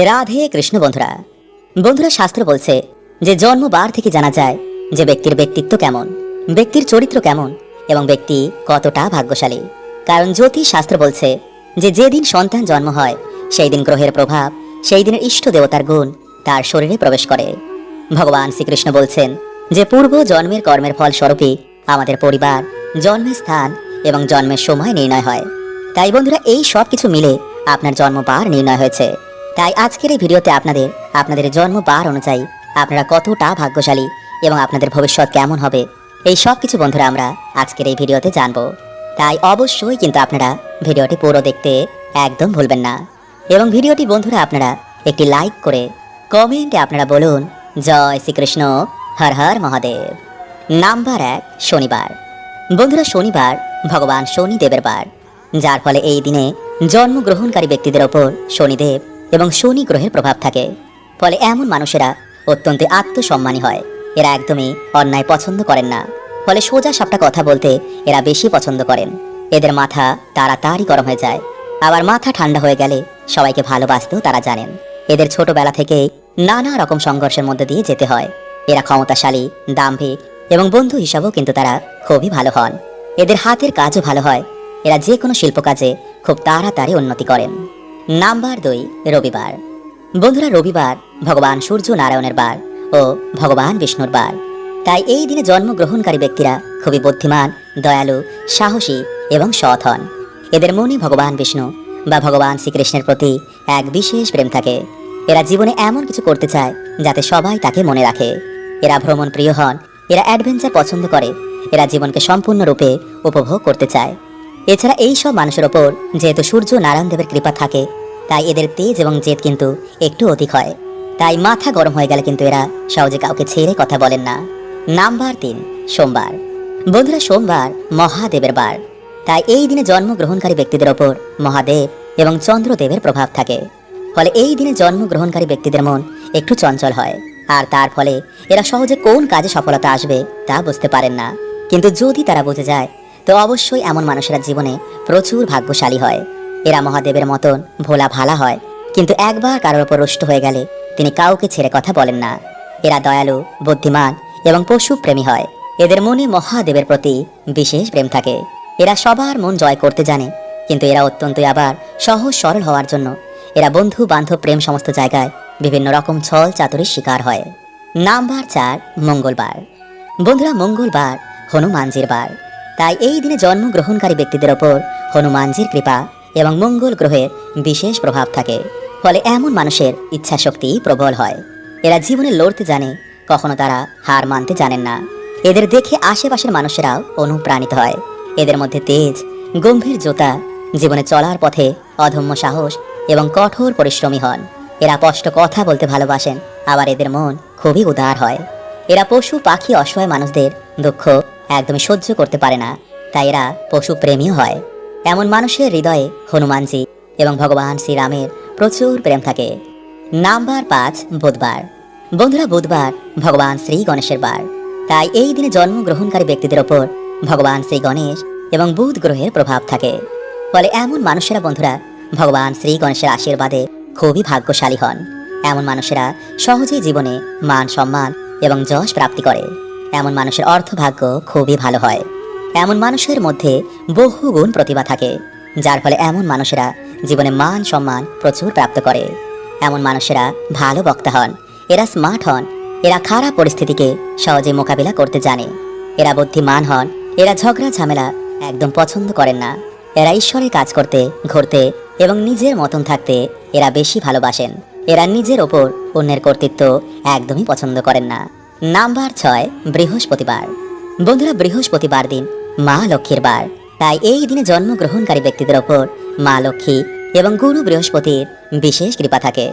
রাধে কৃষ্ণ বন্ধুরা। বন্ধুরা শাস্ত্র বলছে যে জন্মবার থেকে জানা যায় যে ব্যক্তির ব্যক্তিত্ব কেমন, ব্যক্তির চরিত্র কেমন এবং ব্যক্তি কতটা ভাগ্যশালী। কারণ জ্যোতিষ শাস্ত্র বলছে যে যেদিন সন্তান জন্ম হয় সেই দিন গ্রহের প্রভাব সেই দিনের ইষ্ট দেবতার গুণ তার শরীরে প্রবেশ করে। ভগবান শ্রীকৃষ্ণ বলছেন যে পূর্ব জন্মের কর্মের ফল স্বরূপই আমাদের পরিবার, জন্মের স্থান এবং জন্মের সময় নির্ণয় হয়। তাই বন্ধুরা এই সব কিছু মিলে আপনার জন্মবার নির্ণয় হয়েছে। তাই আজকের এই ভিডিওতে আপনাদের আপনাদের জন্মবার অনুযায়ী আপনারা কতটা ভাগ্যশালী এবং আপনাদের ভবিষ্যৎ কেমন হবে, এই সব কিছু বন্ধুরা আমরা আজকের এই ভিডিওতে জানব। তাই অবশ্যই কিন্তু আপনারা ভিডিওটি পুরো দেখতে একদম ভুলবেন না। এবং ভিডিওটি বন্ধুরা আপনারা একটি লাইক করে কমেন্টে আপনারা বলুন, জয় শ্রীকৃষ্ণ, হর হর মহাদেব। নাম্বার এক, শনিবার। বন্ধুরা, শনিবার ভগবান শনিদেবের বার। যার ফলে এই দিনে জন্মগ্রহণকারী ব্যক্তিদের ওপর শনিদেব এবং শনি গ্রহের প্রভাব থাকে। ফলে এমন মানুষেরা অত্যন্ত আত্মসম্মানী হয়। এরা একদমই অন্যায় পছন্দ করেন না। ফলে সোজা সাপটা কথা বলতে এরা বেশি পছন্দ করেন। এদের মাথা তাড়াতাড়ি গরম হয়ে যায়। আবার মাথা ঠান্ডা হয়ে গেলে সবাইকে ভালোবাসতেও তারা জানেন। এদের ছোটবেলা থেকে নানা রকম সংঘর্ষের মধ্যে দিয়ে যেতে হয়। এরা ক্ষমতাশালী, দাম্ভিক এবং বন্ধু হিসাবেও কিন্তু তারা খুবই ভালো হন। এদের হাতের কাজও ভালো হয়। এরা যে কোনো শিল্প কাজে খুব তাড়াতাড়ি উন্নতি করেন। নাম্বার দুই, রবিবার। বন্ধুরা, রবিবার ভগবান সূর্য নারায়ণের বার ও ভগবান বিষ্ণুর বার। তাই এই দিনে জন্মগ্রহণকারী ব্যক্তিরা খুবই বুদ্ধিমান, দয়ালু, সাহসী এবং সৎ হন। এদের মনে ভগবান বিষ্ণু বা ভগবান শ্রীকৃষ্ণের প্রতি এক বিশেষ প্রেম থাকে। এরা জীবনে এমন কিছু করতে চায় যাতে সবাই তাকে মনে রাখে। এরা ভ্রমণ প্রিয় হন, এরা অ্যাডভেঞ্চার পছন্দ করে, এরা জীবনকে সম্পূর্ণরূপে উপভোগ করতে চায়। এছাড়া এই সব মানুষের ওপর যেহেতু সূর্য নারায়ণ দেবের কৃপা থাকে তাই এদের তেজ এবং জেদ কিন্তু একটু অধিক হয়। তাই মাথা গরম হয়ে গেলে কিন্তু এরা সহজে কাউকে ছেড়ে কথা বলেন না। নাম্বার তিন, সোমবার। বন্ধুরা, সোমবার মহাদেবের বার। তাই এই দিনে জন্মগ্রহণকারী ব্যক্তিদের ওপর মহাদেব এবং চন্দ্রদেবের প্রভাব থাকে। ফলে এই দিনে জন্মগ্রহণকারী ব্যক্তিদের মন একটু চঞ্চল হয়। আর তার ফলে এরা সহজে কোন কাজে সফলতা আসবে তা বুঝতে পারেন না। কিন্তু যদি তারা বুঝে যায়, তো অবশ্যই এমন মানুষেরা জীবনে প্রচুর ভাগ্যশালী হয়। এরা মহাদেবের মতন ভোলা ভালা হয়। কিন্তু একবার কারোর ওপর রুষ্ট হয়ে গেলে তিনি কাউকে ছেড়ে কথা বলেন না। এরা দয়ালু, বুদ্ধিমান এবং পশু প্রেমী হয়। এদের মনে মহাদেবের প্রতি বিশেষ প্রেম থাকে। এরা সবার মন জয় করতে জানে, কিন্তু এরা অত্যন্তই আবার সহজ সরল হওয়ার জন্য এরা বন্ধু বান্ধব প্রেম সমস্ত জায়গায় বিভিন্ন রকম ছল চাতুরির শিকার হয়। নাম্বার চার, মঙ্গলবার। বন্ধুরা, মঙ্গলবার হনুমানজির বার। তাই এই দিনে জন্মগ্রহণকারী ব্যক্তিদের ওপর হনুমানজির কৃপা এবং মঙ্গল গ্রহের বিশেষ প্রভাব থাকে, ফলে এমন মানুষের ইচ্ছাশক্তি প্রবল হয়। এরা জীবনে লড়তে জানে, কখনো তারা হার মানতে জানেন না। এদের দেখে আশেপাশের মানুষেরাও অনুপ্রাণিত হয়। এদের মধ্যে তেজ, গম্ভীর জোতা, জীবনে চলার পথে অধম্য সাহস এবং কঠোর পরিশ্রমী হন। এরা স্পষ্ট কথা বলতে ভালোবাসেন, আবার এদের মন খুবই উদার হয়। এরা পশু, পাখি, অসহায় মানুষদের দুঃখ একদমই সহ্য করতে পারে না, তাই এরা পশু প্রেমীও হয়। এমন মানুষের হৃদয়ে হনুমানজি এবং ভগবান শ্রীরামের প্রচুর প্রেম থাকে। নাম্বার পাঁচ, বুধবার। বন্ধুরা, বুধবার ভগবান শ্রী গণেশের বার। তাই এই দিনে জন্মগ্রহণকারী ব্যক্তিদের ওপর ভগবান শ্রী গণেশ এবং বুধ গ্রহের প্রভাব থাকে। ফলে এমন মানুষেরা, বন্ধুরা, ভগবান শ্রী গণেশের আশীর্বাদে খুবই ভাগ্যশালী হন। এমন মানুষেরা সহজেই জীবনে মান সম্মান এবং যশ প্রাপ্তি করে। এমন মানুষের অর্থভাগ্য খুবই ভালো হয়। এমন মানুষের মধ্যে বহু গুণ প্রতিভা থাকে, যার ফলে এমন মানুষেরা জীবনে মান সম্মান প্রচুর প্রাপ্ত করে। এমন মানুষেরা ভালো বক্তা হন, এরা স্মার্ট হন, এরা খারাপ পরিস্থিতিকে সহজে মোকাবিলা করতে জানে। এরা বুদ্ধিমান হন, এরা ঝগড়া ঝামেলা একদম পছন্দ করেন না। এরা ঈশ্বরের কাজ করতে, ঘুরতে এবং নিজের মতন থাকতে এরা বেশি ভালোবাসেন। এরা নিজের ওপর অন্যের কর্তৃত্ব একদমই পছন্দ করেন না। নাম্বার ছয়, বৃহস্পতিবার। বন্ধুরা, বৃহস্পতিবার দিন মা লক্ষ্মীর বার। তাই এই দিনে জন্মগ্রহণকারী ব্যক্তিদের ওপর মা লক্ষ্মী এবং গুরু বৃহস্পতির বিশেষ কৃপা থাকে।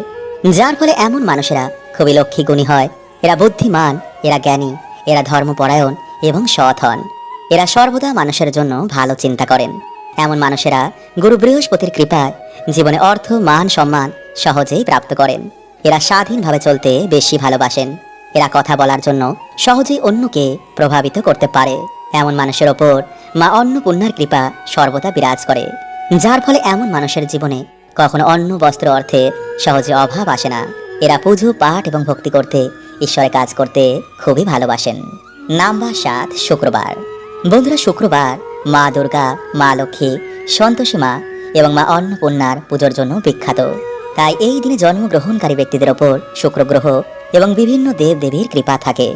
যার ফলে এমন মানুষেরা খুবই লক্ষ্মী গুণী হয়। এরা বুদ্ধিমান, এরা জ্ঞানী, এরা ধর্মপরায়ণ এবং সৎ হন। এরা সর্বদা মানুষের জন্য ভালো চিন্তা করেন। এমন মানুষেরা গুরু বৃহস্পতির কৃপায় জীবনে অর্থ, মান, সম্মান সহজেই প্রাপ্ত করেন। এরা স্বাধীনভাবে চলতে বেশি ভালোবাসেন। এরা কথা বলার জন্য সহজেই অন্যকে প্রভাবিত করতে পারে। এমন মানুষের ওপর মা অন্নপূর্ণার কৃপা সর্বদা বিরাজ করে, যার ফলে এমন মানুষের জীবনে কখনো অন্ন, বস্ত্র, অর্থে সহজে অভাব আসে না। এরা পুজো, পাঠ এবং ভক্তি করতে ঈশ্বরে কাজ করতে খুবই ভালোবাসেন। নাম্বার সাত, শুক্রবার। বন্ধুরা, শুক্রবার মা দুর্গা, মা লক্ষ্মী, সন্তোষী মা এবং মা অন্নপূর্ণার পুজোর জন্য বিখ্যাত। তাই এই দিনে জন্মগ্রহণকারী ব্যক্তিদের ওপর শুক্রগ্রহ এবং বিভিন্ন দেব দেবীর কৃপা থাকে।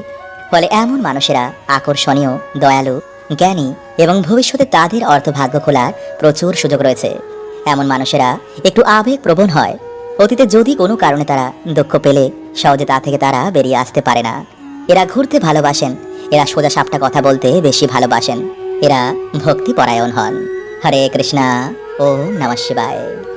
ফলে এমন মানুষেরা আকর্ষণীয়, দয়ালু, জ্ঞানী এবং ভবিষ্যতে তাদের অর্থভাগ্য খোলার প্রচুর সুযোগ রয়েছে। এমন মানুষেরা একটু আবেগপ্রবণ হয়। অতীতে যদি কোনো কারণে তারা দুঃখ পেলে, সহজে তা থেকে তারা বেরিয়ে আসতে পারে না। এরা ঘুরতে ভালোবাসেন, এরা সোজা সাপটা কথা বলতে বেশি ভালোবাসেন, এরা ভক্তি পরায়ণ হন। হরে কৃষ্ণা ও নমঃ শিবায়।